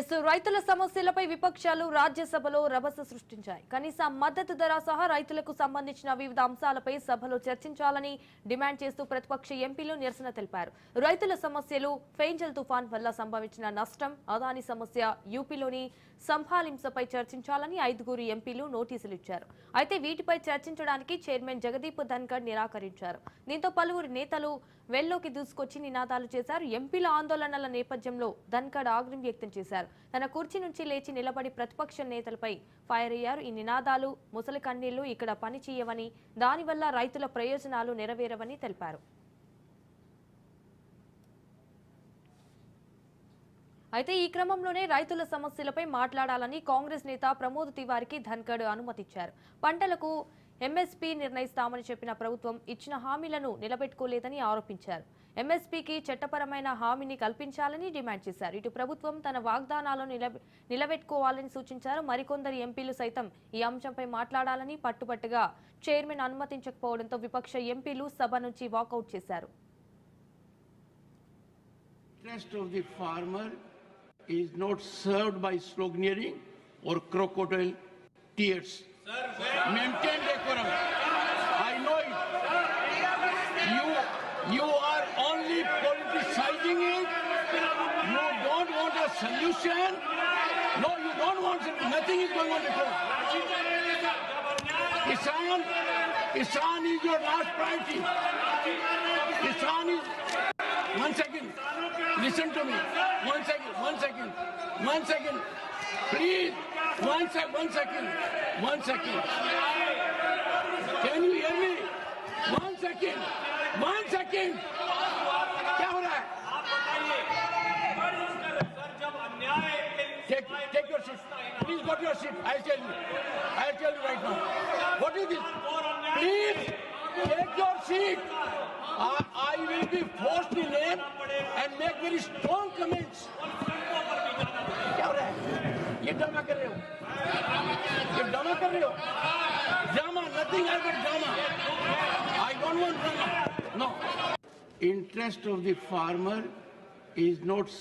Yes రైతుల సమస్యలపై విపక్షాలు రాజ్యసభలో రభస సృష్టించాయి. కనీస మద్దతు ధర సహా రైతులకు సంబంధించిన వివిధ అంశాలపై సభలో చర్చించాలని డిమాండ్ చేస్తూ ప్రతిపక్ష ఎంపీలు నిరసన తెలిపారు. రైతుల సమస్యలు ఫెయింజల్ తుఫాన్ వల్ల సంభవించిన నష్టం అదాని సమస్య యూపీలోని సంభాలింసపై చర్చించాలని ఐదుగురు ఎంపీలు నోటీసులు ఇచ్చారు. అయితే వీటిపై చర్చించడానికి చైర్మన్ జగదీప్ ధన్కర్ నిరాకరించారు. దీంతో పలువురు నేతలు వెల్లోకి దూసుకొచ్చి నినాదాలు చేశారు. ఎంపీల ఆందోళనల నేపథ్యంలో ధన్కర్ ఆగ్రహం వ్యక్తం చేశారు. తన కుర్చీ నుంచి లేచి నిలబడి ప్రతిపక్ష నేతలపై ఫైర్ అయ్యారు. ఈ నినాదాలు ముసలి కన్నీళ్ళు ఇక్కడ పని చేయవని దానివల్ల రైతుల ప్రయోజనాలు నెరవేరవని తెలిపారు. అయితే ఈ క్రమంలోనే రైతుల సమస్యలపై మాట్లాడాలని కాంగ్రెస్ నేత ప్రమోద్ తివారికి ధన్కడ్ అనుమతిచ్చారు. పంటలకు ఎంఎస్పీ నిర్ణయిస్తామని చెప్పిన ప్రభుత్వం ఇచ్చిన హామీలను నిలబెట్టుకోలేదని ఆరోపించారు. ఎంఎస్పీకి చట్టపరమైన హామీని కల్పించాలని డిమాండ్ చేశారు. ఇటు ప్రభుత్వం తన వాగ్దానాలను నిలబెట్టుకోవాలని సూచించారు. మరికొందరు ఎంపీలు సైతం ఈ అంశంపై మాట్లాడాలని పట్టుబట్టుగా చైర్మన్ అనుమతించకపోవడంతో విపక్ష ఎంపీలు సభ నుంచి వాకౌట్ చేశారు. Interest of the farmer is not served by sloganeering or crocodile tears. Maintain decorum. I know it. You, you are only politicizing it. You don't want a solution. No, you don't want solution. Nothing is going on before. Kisan, Kisan is your last priority. Kisan is one second. Listen to me. One second. One second. One second. Please. One sec. One second. One second. Can you hear me? One second. One second. क्या हो रहा है? Take, take your seat. Please go to your seat. I'll tell you. I'll tell you right now. What is this? Please take your seat. I, I will be forced to name and make very strong comments. क्या हो रहा है? ये drama कर रहे हो ये drama कर रहे हो drama nothing else but drama I don't want drama no interest of the farmer is not